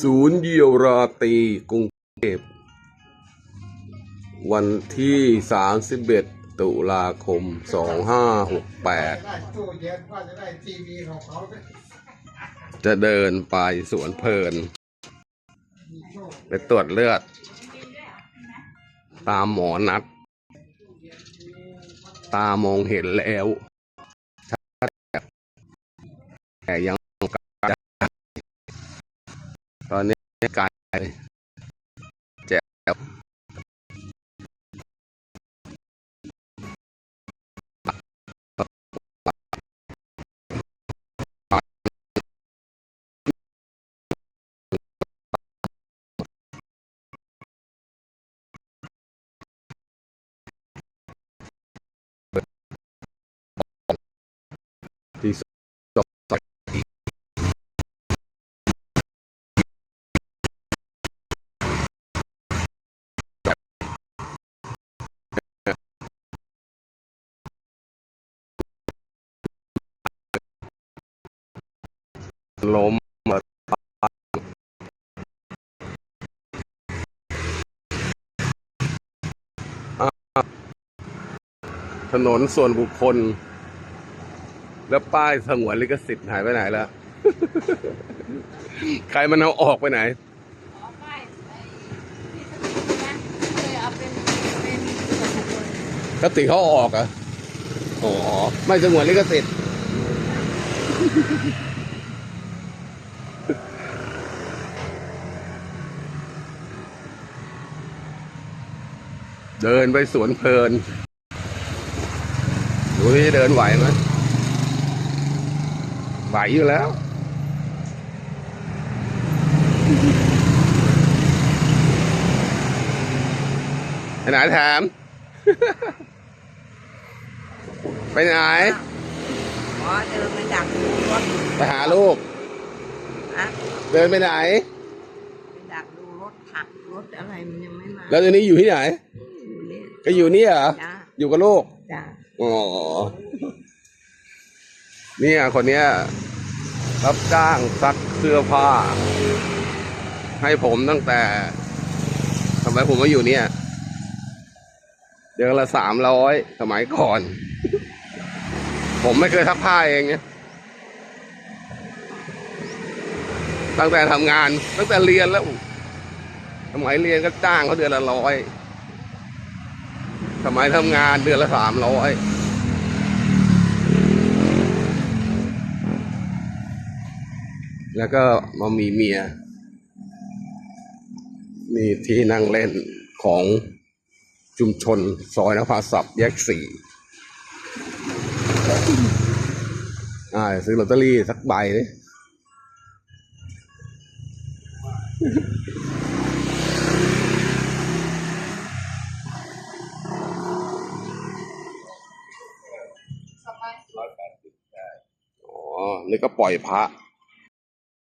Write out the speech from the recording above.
ศูนย์เยียวราตีกรุงเทพวันที่ 31 ตุลาคม 2568ได้ตู้เย็นว่าจะได้ทีวีของเขาเนี่ยจะเดินไปสวนเพลิน ไปตรวจเลือด ตามหมอนัด ตามองเห็นแล้วแต่ยัง ตอนนี้กายแจ๋ว ล้มมาอะถนนส่วนบุคคล แล้วป้ายสงวนลิขสิทธิ์หายไปไหนแล้ว ใครมันเอาออกไปไหนอ๋อไม่ไอ้ที่สนุกนะเคยเอาเป็นเป็นส่วนบุคคลกติเขาเอาออกเหรอะ อ๋อ ไม่สงวนลิขสิทธิ์ เดินไปสวนเพลิน ดูที่จะเดินไหวไหมไหวอยู่แล้ว ไปไหนแถมไปไหน อ๋อเดินไปดักดูรถไปหาลูก นะเดินไปไหน ไปดักดูรถถักรถอะไรมันยังไม่มา แล้วตอนนี้อยู่ที่ไหน อยู่เนี่ยก็อยู่นี่เหรอจ้าอยู่กับลูกจ้าอ๋อเนี่ยคนเนี้ยรับจ้างซักเสื้อผ้า ให้ผมตั้งแต่ทำไมผมมาอยู่เนี่ย เดือนละสามร้อยสมัยก่อน ผมไม่เคยซักผ้าเองเนี่ยตั้งแต่ทำงาน ตั้งแต่เรียนแล้วสมัยเรียนก็จ้างเขาเดือนละร้อย สมัยทำงานเดือนละสามร้อยแล้วก็มามีเมีย มีที่นั่งเล่นของชุมชนซอยนภาศัพท์แยกสี่อ่าซื้อลอตเตอรี่สักใบเลย อ๋อก็ปล่อยพระ